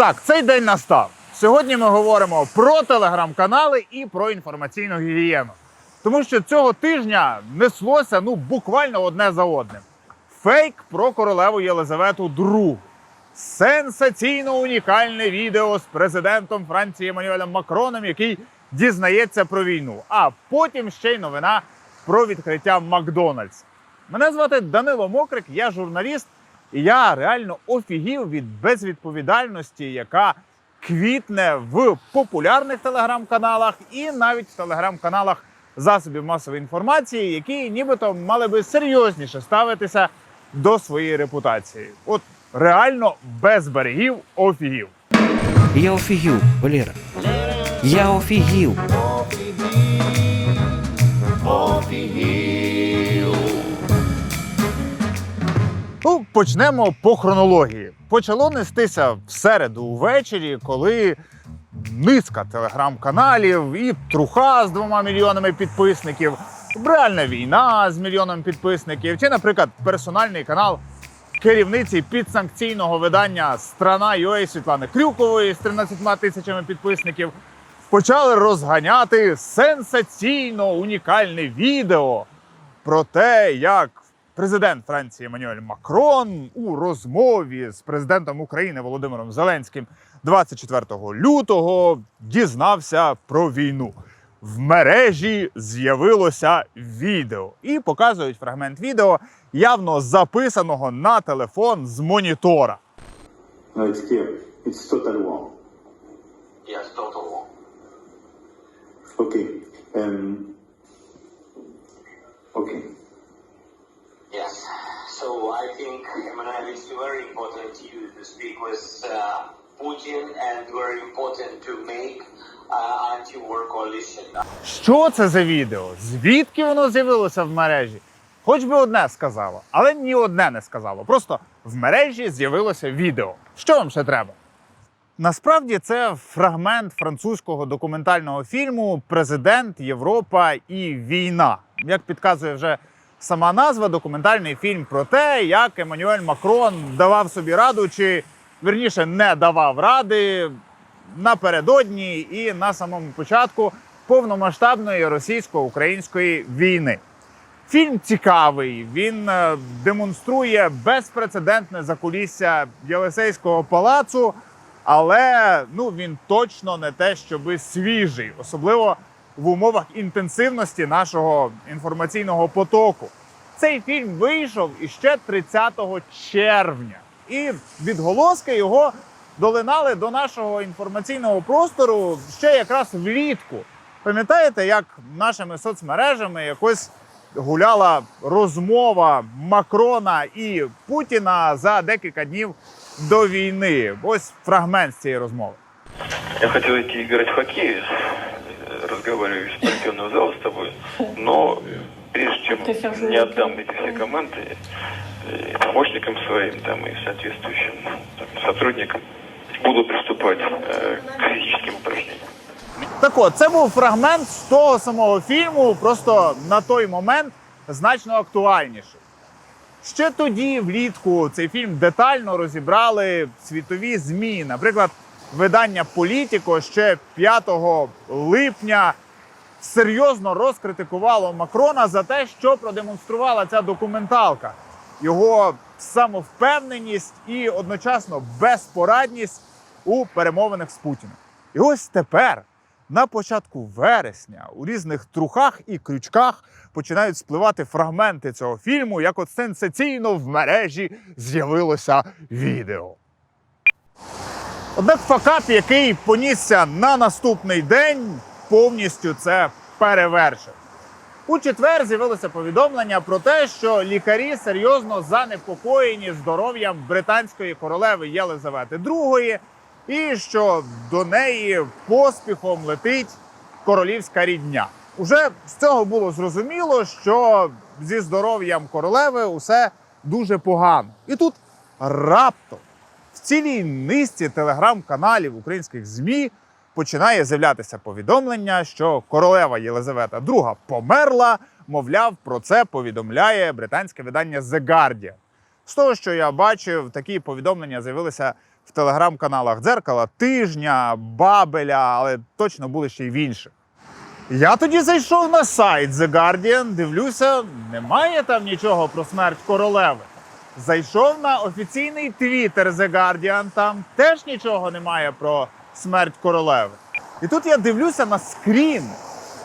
Так, цей день настав. Сьогодні ми говоримо про телеграм-канали і про інформаційну гігієну. Тому що цього тижня неслося ну буквально одне за одним. Фейк про королеву Єлизавету II. Сенсаційно унікальне відео з президентом Франції Еммануелем Макроном, який дізнається про війну. А потім ще й новина про відкриття Макдональдс. Мене звати Данило Мокрик, я журналіст, і я реально офігів від безвідповідальності, яка квітне в популярних телеграм-каналах і навіть в телеграм-каналах засобів масової інформації, які нібито мали би серйозніше ставитися до своєї репутації. От реально без берегів офігів. Я офігів, Валера. Я офігів. Почнемо по хронології. Почало нестися в середу увечері, коли низка телеграм-каналів і труха з двома мільйонами підписників, реальна війна з мільйоном підписників, чи, наприклад, персональний канал керівниці підсанкційного видання Страна UA Світлани Крюкової з 13 тисячами підписників почали розганяти сенсаційно унікальне відео про те, як президент Франції Еммануель Макрон у розмові з президентом України Володимиром Зеленським 24 лютого дізнався про війну. В мережі з'явилося відео і показують фрагмент відео, явно записаного на телефон з монітора. No, it's clear. It's total war. Yes, total war. Okay. Um, okay. Yes. So I think, Emmanuel, it's very important to you to speak with uh, Putin and very important to make uh, anti-war coalition. Що це за відео? Звідки воно з'явилося в мережі? Хоч би одне сказало, але ні одне не сказало. Просто в мережі з'явилося відео. Що вам ще треба? Насправді це фрагмент французького документального фільму Президент, Європа і війна. Як підказує вже сама назва, документальний фільм про те, як Еммануель Макрон давав собі раду, чи вірніше не давав ради напередодні і на самому початку повномасштабної російсько-української війни. Фільм цікавий. Він е, демонструє безпрецедентне закулісся Єлисейського палацу, але ну він точно не те, щоби свіжий, особливо в умовах інтенсивності нашого інформаційного потоку. Цей фільм вийшов іще 30 червня, і відголоски його долинали до нашого інформаційного простору ще якраз влітку. Пам'ятаєте, як нашими соцмережами якось гуляла розмова Макрона і Путіна за декілька днів до війни? Ось фрагмент з цієї розмови. Я хотел идти играть в хоккей, э, разговариваю из спортивного зала с тобой, но прежде чем не отдам эти все команды э, помощникам своим там и соответствующим там, сотрудникам, буду приступать э, к физическим упражнениям. Так от, це був фрагмент з того самого фільму, просто на той момент значно актуальніший. Ще тоді, влітку, цей фільм детально розібрали світові ЗМІ. Наприклад, видання Політіко ще 5 липня серйозно розкритикувало Макрона за те, що продемонструвала ця документалка. Його самовпевненість і одночасно безпорадність у перемовинах з Путіним. І ось тепер, на початку вересня, у різних трухах і крючках починають спливати фрагменти цього фільму, як от сенсаційно в мережі з'явилося відео. Однак факап, який понісся на наступний день, повністю це перевершив. У четвер з'явилося повідомлення про те, що лікарі серйозно занепокоєні здоров'ям британської королеви Єлизавети II, і що до неї поспіхом летить королівська рідня. Уже з цього було зрозуміло, що зі здоров'ям королеви усе дуже погано. І тут раптом в цілій низці телеграм-каналів українських ЗМІ починає з'являтися повідомлення, що королева Єлизавета II померла. Мовляв, про це повідомляє британське видання The Guardian. З того, що я бачив, такі повідомлення з'явилися в телеграм-каналах Дзеркала Тижня, Бабеля, але точно були ще й в інших. Я тоді зайшов на сайт The Guardian, дивлюся, немає там нічого про смерть королеви. Зайшов на офіційний твіттер The Guardian, там теж нічого немає про смерть королеви. І тут я дивлюся на скрін,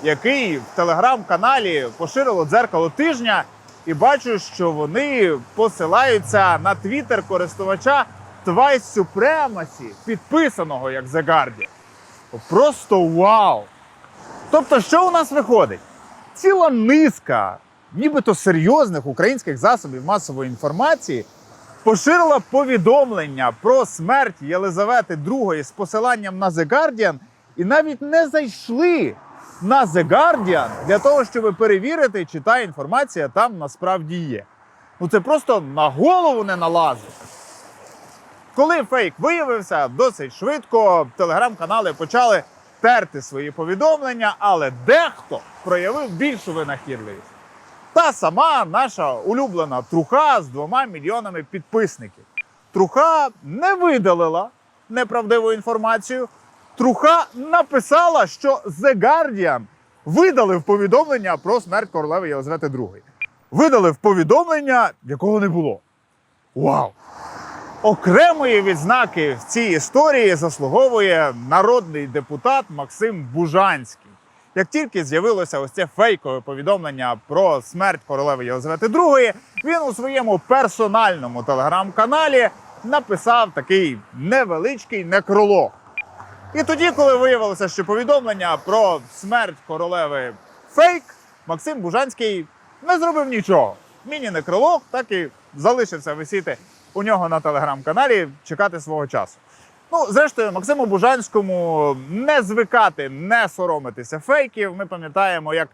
який в телеграм-каналі поширило дзеркало тижня, і бачу, що вони посилаються на твіттер користувача Twice Supremacy, підписаного як The Guardian. Просто вау! Тобто, що у нас виходить? Ціла низка, нібито серйозних українських засобів масової інформації поширила повідомлення про смерть Єлизавети II з посиланням на The Guardian і навіть не зайшли на The Guardian для того, щоб перевірити, чи та інформація там насправді є. Ну це просто на голову не налазить. Коли фейк виявився, досить швидко телеграм-канали почали терти свої повідомлення, але дехто проявив більшу винахідливість. Та сама наша улюблена труха з двома мільйонами підписників. Труха не видалила неправдиву інформацію. Труха написала, що The Guardian видалив повідомлення про смерть королеви Єлизавети II. Видалив повідомлення, якого не було. Вау! Окремої відзнаки в цій історії заслуговує народний депутат Максим Бужанський. Як тільки з'явилося ось це фейкове повідомлення про смерть королеви Єлизавети II, він у своєму персональному телеграм-каналі написав такий невеличкий некролог. І тоді, коли виявилося, що повідомлення про смерть королеви фейк, Максим Бужанський не зробив нічого. Міні-некролог так і залишився висіти у нього на телеграм-каналі, чекати свого часу. Ну, зрештою, Максиму Бужанському не звикати, не соромитися фейків. Ми пам'ятаємо, як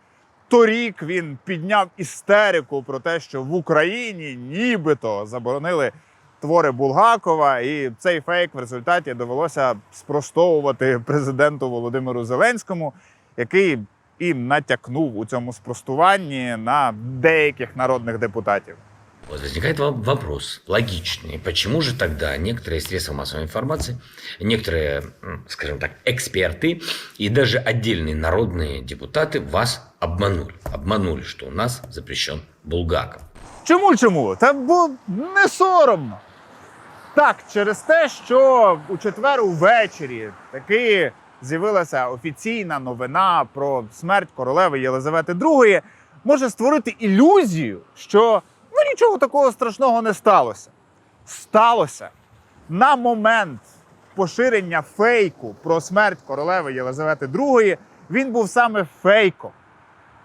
торік він підняв істерику про те, що в Україні нібито заборонили твори Булгакова, і цей фейк в результаті довелося спростовувати президенту Володимиру Зеленському, який і натякнув у цьому спростуванні на деяких народних депутатів. Вот возникает во- вопрос логичный. Почему же тогда некоторые средства массовой информации, некоторые, м, скажем так, эксперты и даже отдельные народные депутаты вас обманули? Обманули, что у нас запрещен Булгаков. Чому чому? Та бо не соромно. Так, через те, що у четвер увечері таки з'явилася офіційна новина про смерть королеви Єлизавети II, може створити ілюзію, що ну нічого такого страшного не сталося. Сталося на момент поширення фейку про смерть королеви Єлизавети II, він був саме фейком.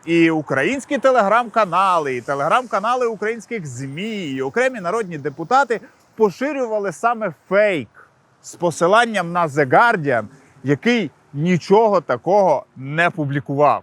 І українські телеграм-канали, і телеграм-канали українських ЗМІ, і окремі народні депутати поширювали саме фейк з посиланням на The Guardian, який нічого такого не публікував.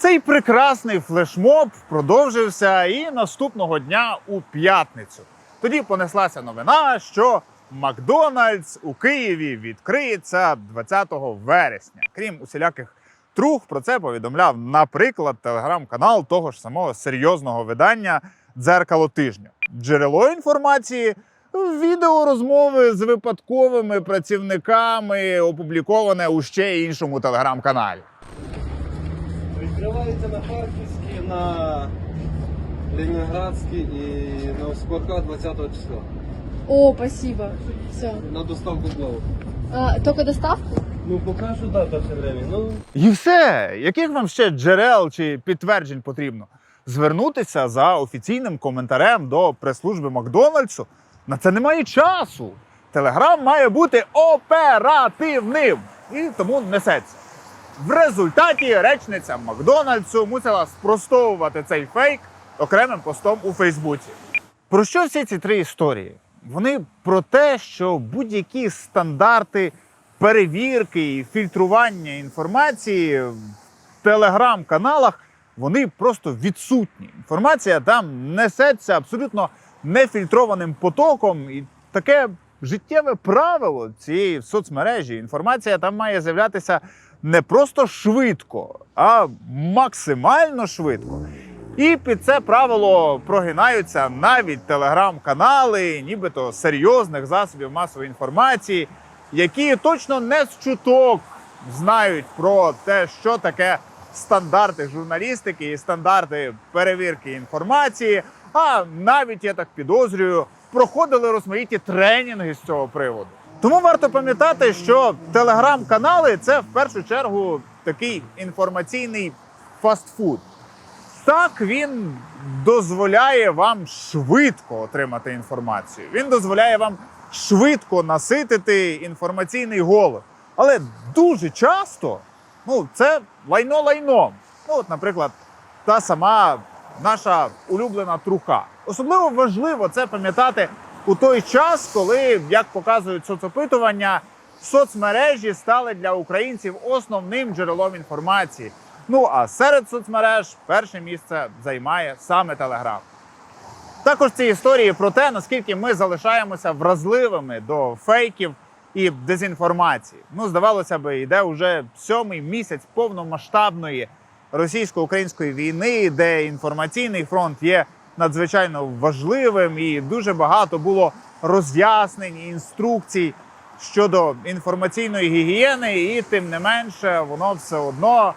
Цей прекрасний флешмоб продовжився і наступного дня у п'ятницю. Тоді понеслася новина, що Макдональдс у Києві відкриється 20 вересня. Крім усіляких трух, про це повідомляв, наприклад, телеграм-канал того ж самого серйозного видання Дзеркало тижня. Джерело інформації відео розмови з випадковими працівниками, опубліковане у ще іншому телеграм-каналі. Відкривається на Харківській, на Ленінградській і на Спорка 20 числа. О, спасибо. Все. На доставку блоу. А, только доставку? Ну, поки що да, перше время. Ну, І все. Яких вам ще джерел чи підтверджень потрібно? Звернутися за офіційним коментарем до прес-служби Макдональдсу. На це немає часу. Телеграм має бути оперативним і тому несеться. В результаті речниця Макдональдсу мусила спростовувати цей фейк окремим постом у Фейсбуці. Про що всі ці три історії? Вони про те, що будь-які стандарти перевірки і фільтрування інформації в телеграм-каналах вони просто відсутні. Інформація там несеться абсолютно нефільтрованим потоком, і таке життєве правило цієї соцмережі. Інформація там має з'являтися не просто швидко, а максимально швидко. І під це правило прогинаються навіть телеграм-канали, нібито серйозних засобів масової інформації, які точно не з чуток знають про те, що таке стандарти журналістики і стандарти перевірки інформації. А навіть я так підозрюю, проходили розмаїті тренінги з цього приводу. Тому варто пам'ятати, що телеграм-канали це в першу чергу такий інформаційний фастфуд. Так він дозволяє вам швидко отримати інформацію. Він дозволяє вам швидко наситити інформаційний голод. Але дуже часто ну, це лайно лайном. Ну, от, наприклад, та сама наша улюблена труха. Особливо важливо це пам'ятати у той час, коли, як показують соцопитування, соцмережі стали для українців основним джерелом інформації. Ну а серед соцмереж перше місце займає саме Телеграм. Також ці історії про те, наскільки ми залишаємося вразливими до фейків і дезінформації. Ну, здавалося би, йде уже сьомий місяць повномасштабної російсько-української війни, де інформаційний фронт є надзвичайно важливим, і дуже багато було роз'яснень і інструкцій щодо інформаційної гігієни, і тим не менше, воно все одно,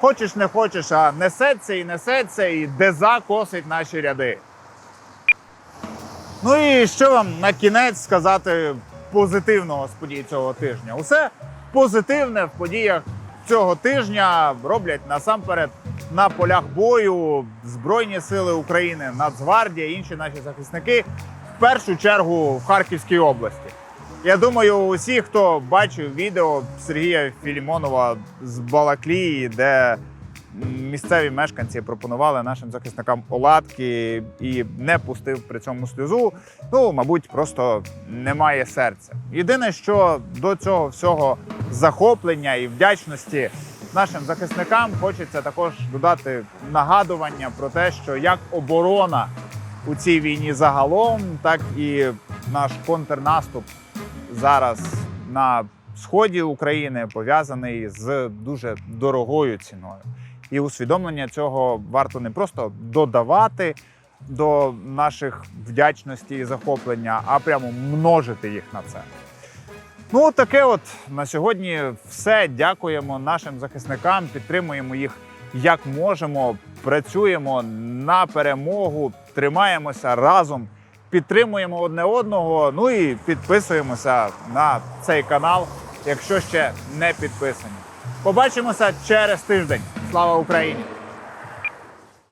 хочеш не хочеш, а несеться і несеться, і деза косить наші ряди. Ну і що вам на кінець сказати позитивного з подій цього тижня? Усе позитивне в подіях цього тижня роблять насамперед на полях бою Збройні Сили України, Нацгвардія, інші наші захисники, в першу чергу в Харківській області. Я думаю, усі, хто бачив відео Сергія Філімонова з Балаклії, де місцеві мешканці пропонували нашим захисникам оладки і не пустив при цьому сльозу. Ну, мабуть, просто немає серця. Єдине, що до цього всього захоплення і вдячності нашим захисникам хочеться також додати нагадування про те, що як оборона у цій війні загалом, так і наш контрнаступ зараз на сході України пов'язаний з дуже дорогою ціною. І усвідомлення цього варто не просто додавати до наших вдячності і захоплення, а прямо множити їх на це. Ну, таке от на сьогодні все. Дякуємо нашим захисникам, підтримуємо їх як можемо, працюємо на перемогу, тримаємося разом, підтримуємо одне одного. Ну і підписуємося на цей канал, якщо ще не підписані. Побачимося через тиждень. Слава Україні!